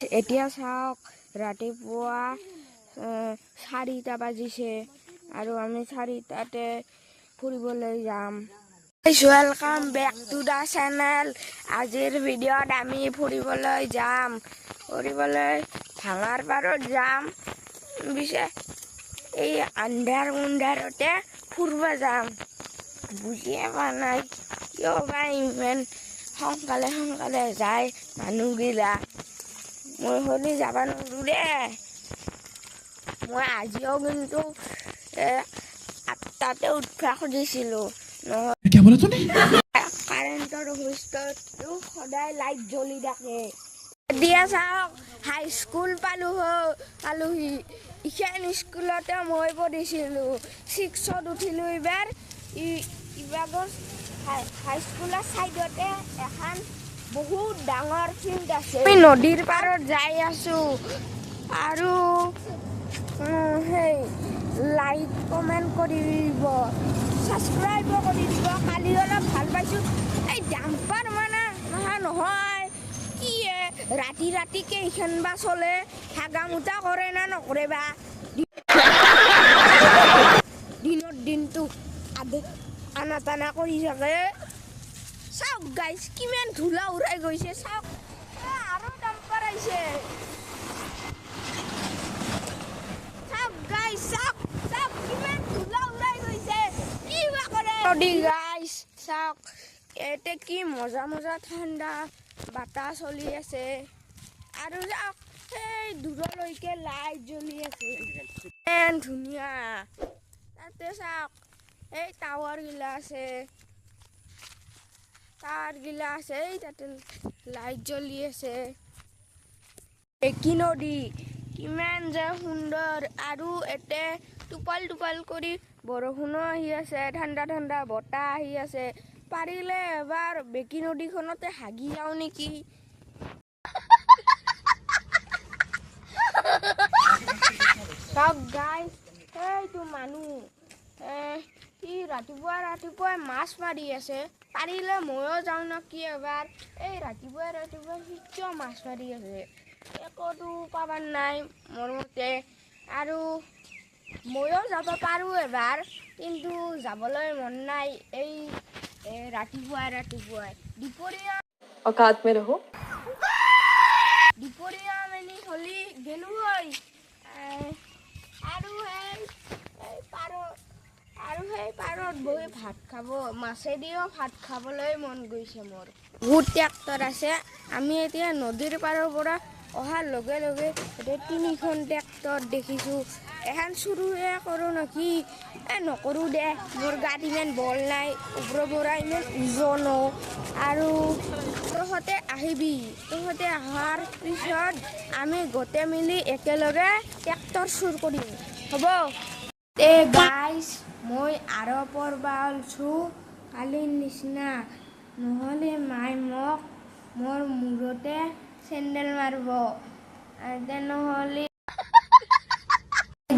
এতিয়া চাওক, ৰাতিপুৱা চাৰিটা বাজিছে আৰু আমি চাৰিটাতে ফুৰিবলৈ যাম। Welcome back to the channel আজিৰ ভিডিঅ'ত আমি ফুৰিবলৈ যাম। ফুৰিবলৈ ভাঙাৰ পাৰত যাম। পিছে এই আন্ধাৰ মুন্ধাৰতে ফুৰিব যাম। বুজিয়ে পোৱা নাই, কিয় বা ইমান সোনকালে সোনকালে যায় মানুহগিলা? মই হ'লে যাব নোৱাৰোঁ দেই মই আজিও কিন্তু আঠটাতে উৎসাহ খুজিছিলোঁ কাৰেণ্টৰ হুইষ্টটো সদায় লাইট জ্বলি থাকে। এতিয়া চাওক হাই স্কুল পালোঁ পালোহি ইখন স্কুলতে মই পঢ়িছিলোঁ। ছিক্সত উঠিলোঁ এইবাৰ। ইবাগৰ হাই স্কুলৰ ছাইডতে এখন বহুত ডাঙৰ ফিল্ড আছে। আমি নদীৰ পাৰত যাই আছোঁ। আৰু সেই লাইক কমেণ্ট কৰি দিব ছাবস্ক্ৰাইবো কৰি দিব। কালি অলপ ভালো পাইছোঁ। এই ডাম্পাৰ মানে নহয় নহয়। কি ৰাতি ৰাতি কেইখন বা চলে, হাগা মুতা কৰে না নকৰে বা? দিনৰ দিনটো আধে আনা টানা কৰি থাকে। চাওক গাইছ কিমান ধূলা উৰাই গৈছে চাওক। আৰু ডাম্পাৰ আহিছে। চাওক গাইছ চাওক চাওক কিমান ধূলা উৰাই গৈছে। কি বা কৰে? গাইছ চাওক। ইয়াতে কি মজা মজা ঠাণ্ডা বতাহ চলি আছে। আৰু চাওক সেই দূৰলৈকে লাইট জ্বলি আছে। ইমান ধুনীয়া। তাতে চাওক এই টাৱাৰ গিলা আছে। টাৱাৰ গিলা আছে এই তাতে লাইট জ্বলি আছে একি নদী কিমান যে সুন্দৰ আৰু এতে টোপাল টোপাল কৰি বৰষুণো আহি আছে ঠাণ্ডা ঠাণ্ডা বতাহ আহি আছে। পাৰিলে এবাৰ বেকী নদীখনতে হাগি যাওঁ নেকি? চাওক গাই সেইটো মানুহ সি ৰাতিপুৱা ৰাতিপুৱাই মাছ মাৰি আছে। পাৰিলে ময়ো যাওঁ ন কি এবাৰ। এই ৰাতিপুৱাই ৰাতিপুৱাই সি কিয় মাছ মাৰি আছে? একোতো পাবাৰ নাই মোৰ মতে। আৰু ময়ো যাব পাৰোঁ এবাৰ কিন্তু যাবলৈ মন নাই এই ৰাতিপুৱাই ৰাতিপুৱাই। দুপৰীয়া দুপৰীয়া মানে হ'লি গেলো হয়। আৰু এই পাৰ পাৰত বহি ভাত খাব, মাছেদিও ভাত খাবলৈ মন গৈছে মোৰ। বহুত ট্ৰেক্টৰ আছে, আমি এতিয়া নদীৰ পাৰৰ পৰা অহাৰ লগে লগে এতিয়া তিনিখন ট্ৰেক্টৰ দেখিছোঁ। এখন চুৰুহে কৰোঁ নেকি? এ, নকৰোঁ দে, মোৰ গাত ইমান বল নাই ওপৰৰ পৰা ইমান ওজনো আৰু তহঁতে আহিবি, তহঁতে অহাৰ পিছত আমি গোটেই মিলি একেলগে ট্ৰেক্টৰ চুৰ কৰিম। হ'ব? এ গাইছ, মই আৰু পৰবা ওলছোঁ কালিৰ নিচিনা। নহ'লে মায়ে মোক মোৰ মূৰতে চেণ্ডেল মাৰিব। তেনেহ'লে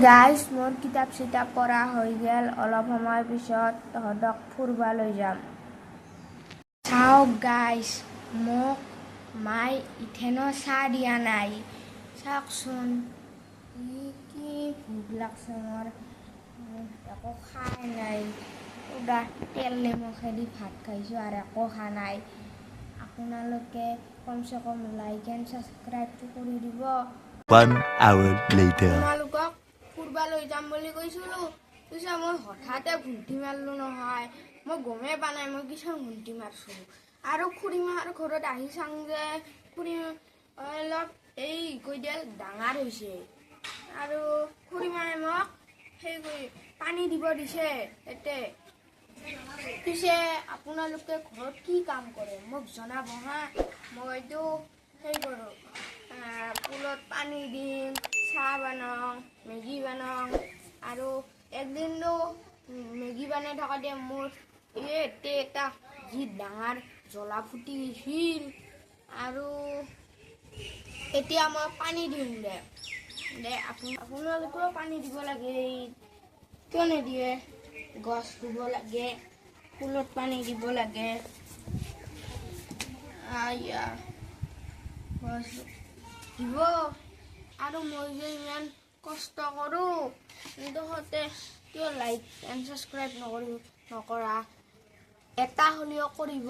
গাইছ, মোৰ কিতাপ চিতাপ পঢ়া হৈ গ'ল। অলপ সময় পিছত তহঁতক ফুৰবা লৈ যাম। চাওক গাইছ, মোক মাই ইথেনো চাহ দিয়া নাই। চাওকচোন ই কি ভোক লাগছে মোৰ। একো খাই নাই। সুদা তেল নিমখেদি ভাত খাইছোঁ আৰু একো খোৱা নাই। আপোনালোকে কমচে কম লাইক এণ্ড ছাবস্ক্ৰাইবটো কৰি দিব। তোমালোকক ফুৰবা লৈ যাম বুলি কৈছিলোঁ। পিছে মই হঠাতে ঘুমটি মাৰিলোঁ নহয়। মই গমেই পোৱা নাই মই কিছু ঘুমটি মাৰছোঁ। আৰু খুৰীমাৰ ঘৰত আহি চাং যে। খুৰী অলপ এই কৈডাল ডাঙৰ হৈছে। আৰু খুৰীমাই মোক সেই কৰি পানী দিব দিছে, এতে। পিছে আপোনালোকে ঘৰত কি কাম কৰে? মোক জনাব হা। মইতো সেই কৰোঁ। ফুলত পানী দিম, চাহ বনাওঁ, মেগী বনাওঁ। আৰু একদিনতো মেগী বনাই থাকোঁতে মোৰ এই এতে এটা যি ডাঙৰ জ্বলা ফুটি গৈছিল আৰু এতিয়া মই পানী দিম দে। আপোনালোকেও পানী দিব লাগে কিয় নিদিয়ে গছ ৰুব লাগে, ফুলত পানী দিব লাগে। গছ দেখিব আৰু মই যে ইমান কষ্ট কৰোঁ সতে কিয় লাইক এণ্ড ছাবস্ক্ৰাইব নকৰিব, নকৰা? এটা হ'লেও কৰিব।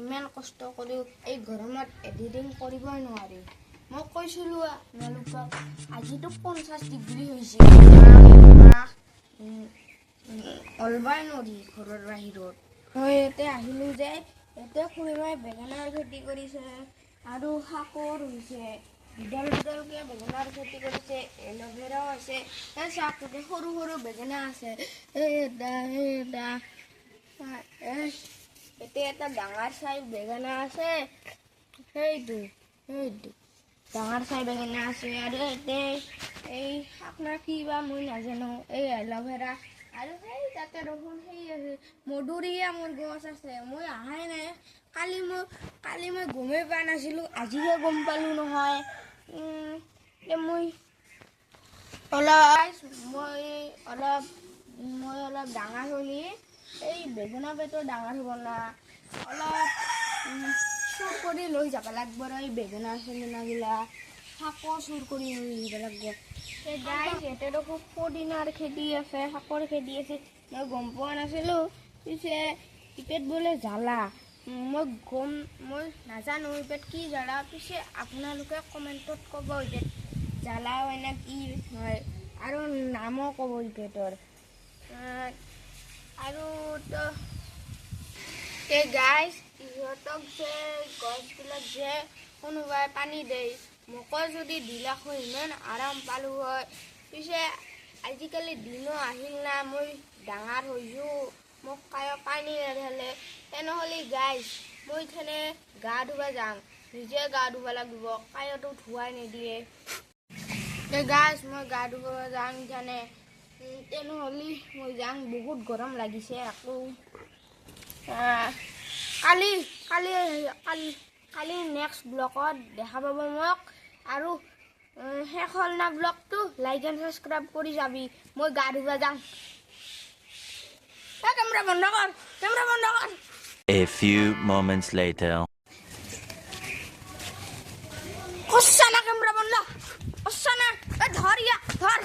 ইমান কষ্ট কৰিও এই গৰমত এডিটিং কৰিবই নোৱাৰি। মই কৈছিলোঁ আপোনালোকক আজিতো পঞ্চাছ ডিগ্ৰী হৈছে। অলবাই নদী, ঘৰৰ বাহিৰত। মই ইয়াতে আহিলোঁ যে, ইয়াতে খুৰীমাই বেঙেনাৰ খেতি কৰিছে আৰু শাকৰ হৈছে। দুডাল দুডালকৈ বেঙেনাৰ খেতি কৰিছে, এল'ভেৰাও আছে। এই তাতে সৰু সৰু বেঙেনা আছে। এই এটা এই এটা এতিয়া এটা ডাঙৰ চাই বেঙেনা আছে। সেইটো সেইটো। ডাঙৰ চাই বেঙেনা আছে আৰু এতিয়া এই আপোনাৰ কি বা মই নাজানো এই এল'ভেৰা আৰু সেই তাতে দেখোন সেই আছে মধুৰিয়া মোৰ গছ আছে। মই অহাই নাই। কালি মই কালি মই গমেই পোৱা নাছিলোঁ। আজিহে গম পালোঁ নহয়। মই অলপ মই অলপ মই অলপ ডাঙৰ হ'লি। এই বেঙেনা পেটৰ ডাঙৰ হ'ব না। অলপ কৰি লৈ যাব লাগিব আৰু এই বেঙেনা চেঙেনাগিলা শাকো চুৰ কৰি লৈ যাব লাগিব। এই গাই সিহঁতে দেখোন পদিনাৰ খেতি আছে শাকৰ খেতি আছে। মই গম পোৱা নাছিলোঁ। পিছে ইপেট বোলে জ্বালা। মই গম, মই নাজানো ইপেট কি জ্বালা। পিছে আপোনালোকে কমেণ্টত ক'ব ইপেট জ্বালা হয় নে কি হয়। আৰু নামো ক'ব ইপেটৰ আৰু তো গাইজ ইহঁতক যে গছবিলাক যে কোনোবাই পানী দিয়ে মোকো যদি দিলা হয় ইমান আৰাম পালোঁ হয়। পিছে আজিকালি দিনো আহিল না মই ডাঙৰ হৈছোঁ মোক কায়ো পানী নেঢালে। তেনেহ'লে গাইজ মই থেনে গা ধুব যাম নিজে গা ধুব লাগিব কায়োতো ধুৱাই নিদিয়ে। গাইজ মই গা ধুব যাম জানে তেনেহ'লে মই যাম বহুত গৰম লাগিছে আকৌ। কালি কালি কালি কালি নেক্সট ব্লগত দেখা পাব মোক। আৰু শেষ হ'ল না ব্লগটো লাইক এণ্ড ছাবস্ক্ৰাইব কৰি যাবি। মই গা ধুব যাম। এ, কেমেৰা বন্ধ কৰ কেমেৰা বন্ধ কৰ। A few moments later. কচ্ছা না কেমেৰা বন্ধ। কচ্ছা না। এ ধৰ ইয়া ধৰ।